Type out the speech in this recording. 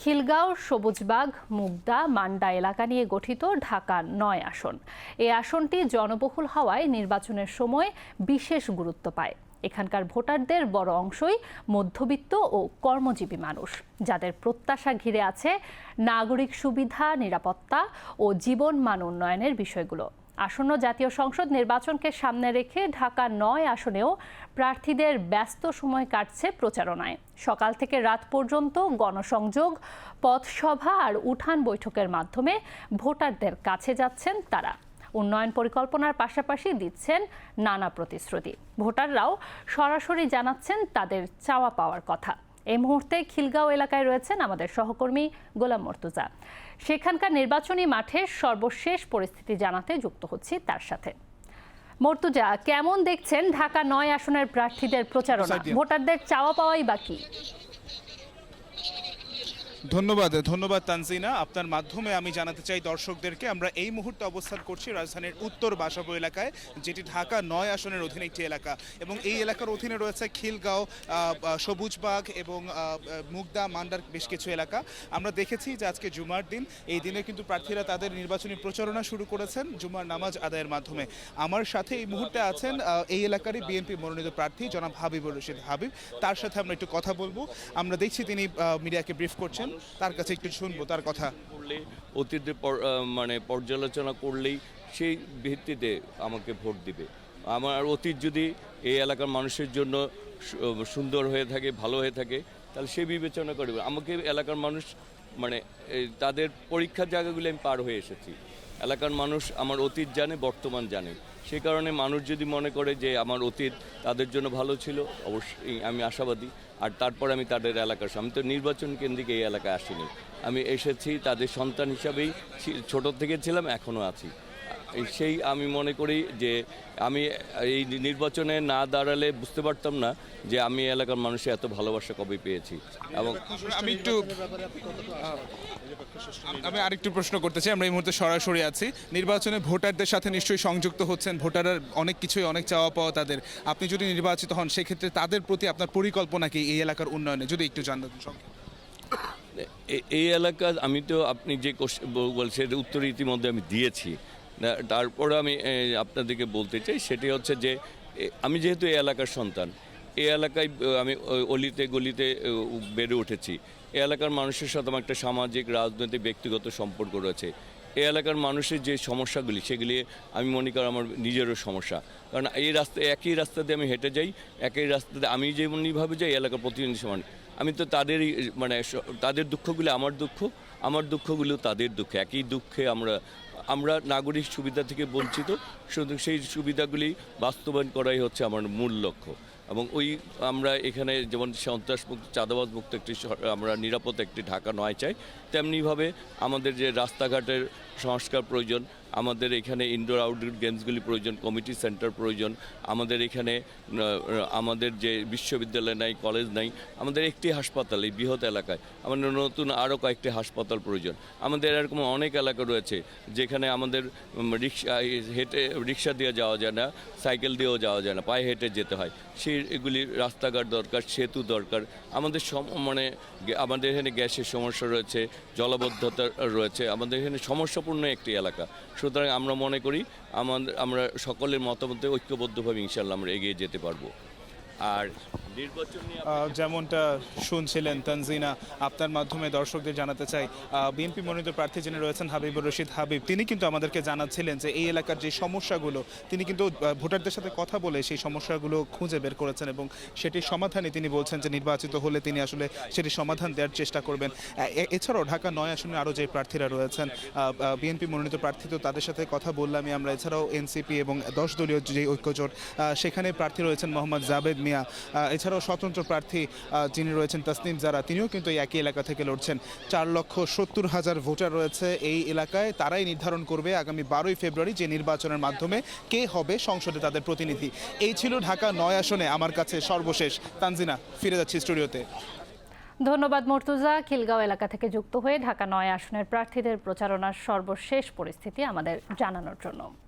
খিলগাঁও, সবুজবাগ, মুগদা, মান্ডা এলাকা নিয়ে গঠিত ঢাকা নয় আসন। এই আসনটি জনবহুল হওয়ায় নির্বাচনের সময় বিশেষ গুরুত্ব পায়। এখানকার ভোটারদের বড় অংশই মধ্যবিত্ত ও কর্মজীবী মানুষ, যাদের প্রত্যাশা ঘিরে আছে নাগরিক সুবিধা, নিরাপত্তা ও জীবন মান উন্নয়নের বিষয়গুলো। আসন্ন জাতীয় সংসদ নির্বাচনকে সামনে রেখে ঢাকা নয় আসনেও প্রার্থীদের ব্যস্ত সময় কাটছে প্রচারণায়। সকাল থেকে রাত পর্যন্ত গণসংযোগ, পথসভা আর উঠান বৈঠকের মাধ্যমে ভোটারদের কাছে যাচ্ছেন তারা। উন্নয়ন পরিকল্পনার পাশাপাশি দিচ্ছেন নানা প্রতিশ্রুতি। ভোটাররাও সরাসরি জানাচ্ছেন তাদের চাওয়া পাওয়ার কথা। এই মুহূর্তে খিলগাঁও এলাকায় রয়েছেন আমাদের সহকর্মী গোলাম মর্তুজা। সেখানকার নির্বাচনী মাঠে সর্বশেষ পরিস্থিতি জানাতে যুক্ত হচ্ছি তার সাথে। মর্তুজা কেমন দেখছেন ঢাকা নয় আসনের প্রার্থীদের প্রচারণা? ভোটারদের চাওয়া পাওয়াই বাকি ধন্যবাদ ধন্যবাদ তানজিনা। আপনার মাধ্যমে আমি জানাতে চাই দর্শকদেরকে, আমরা এই মুহূর্তে অবস্থান করছি রাজধানীর উত্তর বাসাবো এলাকায়, যেটি ঢাকা নয় আসনের অধীনে একটি এলাকা। এবং এই এলাকার অধীনে রয়েছে খিলগাঁও সবুজবাগ এবং মুগদা মান্ডার বেশ কিছু এলাকা। আমরা দেখেছি যে আজকে জুমার দিন, এই দিনে কিন্তু প্রার্থীরা তাদের নির্বাচনী প্রচারণা শুরু করেছেন জুমার নামাজ আদায়ের মাধ্যমে। আমার সাথে এই মুহূর্তে আছেন এই এলাকারই বিএনপি মনোনীত প্রার্থী জনাব হাবিবুর রশিদ হাবিব। তার সাথে আমরা একটু কথা বলব। আমরা দেখছি তিনি মিডিয়াকে ব্রিফ করছেন। তার কাছে একটু শুনব, তার কথা। করলে, অতীতে মানে পর্যালোচনা করলেই সেই ভিত্তিতে আমাকে ভোট দিবে। আমার অতীত যদি এই এলাকার মানুষের জন্য সুন্দর হয়ে থাকে, ভালো হয়ে থাকে, তাহলে সে বিবেচনা করবে। আমাকে এলাকার মানুষ মানে তাদের পরীক্ষার জায়গাগুলি আমি পার হয়ে এসেছি। এলাকার মানুষ আমার অতীত জানে, বর্তমান জানে। সে কারণে মানুষ যদি মনে করে যে আমার অতীত তাদের জন্য ভালো ছিল, অবশ্যই আমি আশাবাদী। আর তারপর আমি তাদের এলাকার আমি তো নির্বাচন কেন্দ্রিক এই এলাকায় আসিনি। আমি এসেছি তাদের সন্তান হিসাবেই ছোট থেকে ছিলাম, এখনও আছি। সেই আমি মনে করি যে আমি এই নির্বাচনে না দাঁড়ালে বুঝতে পারতাম না যে আমি এলাকার মানুষের এত ভালোবাসা কবে পেয়েছি। এবং আমি একটু আমি আরেকটু প্রশ্ন করতে চাই আমরা এই মুহূর্তে সরাসরি আছি। নির্বাচনে ভোটারদের সাথে নিশ্চয়ই সংযুক্ত হচ্ছেন ভোটাররা অনেক কিছুই অনেক চাওয়া পাওয়া তাদের। আপনি যদি নির্বাচিত হন সেক্ষেত্রে তাদের প্রতি আপনার পরিকল্পনা কি এই এলাকার উন্নয়নে? যদি একটু জানতেন এই এলাকা আমি তো আপনি যে বলছেন উত্তর ইতিমধ্যে আমি দিয়েছি। তারপরে আমি আপনাদেরকে বলতে চাই, সেটি হচ্ছে যে আমি যেহেতু এই এলাকার সন্তান, এই এলাকায় আমি অলিতে গলিতে বেড়ে উঠেছি। এই এলাকার মানুষের সাথে আমার একটা সামাজিক, রাজনৈতিক, ব্যক্তিগত সম্পর্ক রয়েছে। এই এলাকার মানুষের যে সমস্যাগুলি, সেগুলি আমি মনে করি আমার নিজেরও সমস্যা। কারণ এই রাস্তা, একই রাস্তা দিয়ে আমি হেঁটে যাই, একই রাস্তাতে আমি যেমনিভাবে যাই, এলাকার প্রতিনিধি সমান। আমি তো তাদেরই মানে তাদের দুঃখগুলি আমার দুঃখ, আমার দুঃখগুলো তাদের দুঃখ। একই দুঃখে আমরা আমরা নাগরিক সুবিধা থেকে বঞ্চিত শুধু সেই সুবিধাগুলি বাস্তবায়ন করাই হচ্ছে আমার মূল লক্ষ্য। এবং ওই আমরা এখানে যেমন সন্ত্রাসমুক্ত চাঁদাবাজ মুক্ত একটি আমরা নিরাপদ একটি ঢাকা নয় চাই, তেমনিভাবে আমাদের যে রাস্তাঘাটের সংস্কার প্রয়োজন আমাদের এখানে ইনডোর আউটডোর গেমসগুলি প্রয়োজন কমিটি সেন্টার প্রয়োজন। আমাদের এখানে আমাদের যে বিশ্ববিদ্যালয় নাই কলেজ নাই, আমাদের একটি হাসপাতাল, এই বৃহৎ এলাকায়। আমাদের নতুন আরও কয়েকটি হাসপাতাল প্রয়োজন। আমাদের এরকম অনেক এলাকা রয়েছে, যেখানে আমাদের রিক্সা হেঁটে রিক্সা দিয়ে যাওয়া যায় না, সাইকেল দিয়েও যাওয়া যায় না, পায়ে হেঁটে যেতে হয়। সেই এগুলি রাস্তাঘাট দরকার, সেতু দরকার। আমাদের সম- মানে আমাদের এখানে গ্যাসের সমস্যা রয়েছে, জলবদ্ধতা রয়েছে। আমাদের এখানে সমস্যাপূর্ণ একটি এলাকা। সুতরাং আমরা মনে করি আমাদের আমরা সকলের মতামতে ঐক্যবদ্ধভাবে ইনশাল্লাহ আমরা এগিয়ে যেতে পারব। আর যেমনটা শুনছিলেন তানজিনা, আপনার মাধ্যমে দর্শকদের জানাতে চাই বিএনপি মনোনীত প্রার্থী যিনি রয়েছেন হাবিবুর রশিদ হাবিব, তিনি কিন্তু আমাদেরকে জানাচ্ছিলেন যে এই এলাকার যে সমস্যাগুলো, তিনি কিন্তু ভোটারদের সাথে কথা বলে সেই সমস্যাগুলো খুঁজে বের করেছেন এবং সেটির সমাধানে তিনি বলছেন যে নির্বাচিত হলে তিনি আসলে সেটির সমাধান দেওয়ার চেষ্টা করবেন। এছাড়াও ঢাকা নয় আসনে আরও যে প্রার্থীরা রয়েছেন বিএনপি মনোনীত প্রার্থী তো তাদের সাথে কথা বললামই আমরা, এছাড়াও এনসিপি এবং দশ দলীয় যে ঐক্যজোট সেখানে প্রার্থী রয়েছেন মোহাম্মদ জাবেদ মিয়া এছাড়াও স্বতন্ত্র প্রার্থী যিনি রয়েছেন তাসনিম জারা, তিনিও কিন্তু একই এলাকা থেকে লড়ছেন। চার লক্ষ সত্তর হাজার ভোটার রয়েছে এই এলাকায়। তারাই নির্ধারণ করবে আগামী বারোই ফেব্রুয়ারি যে নির্বাচনের মাধ্যমে কে হবে সংসদে তাদের প্রতিনিধি। এই ছিল ঢাকা নয় আসনে আমার কাছে সর্বশেষ। তানজিনা, ফিরে যাচ্ছি স্টুডিওতে। ধন্যবাদ মর্তুজা। খিলগাঁও এলাকা থেকে যুক্ত হয়ে ঢাকা নয় আসনের প্রার্থীদের প্রচারণার সর্বশেষ পরিস্থিতি আমাদের জানানোর জন্য।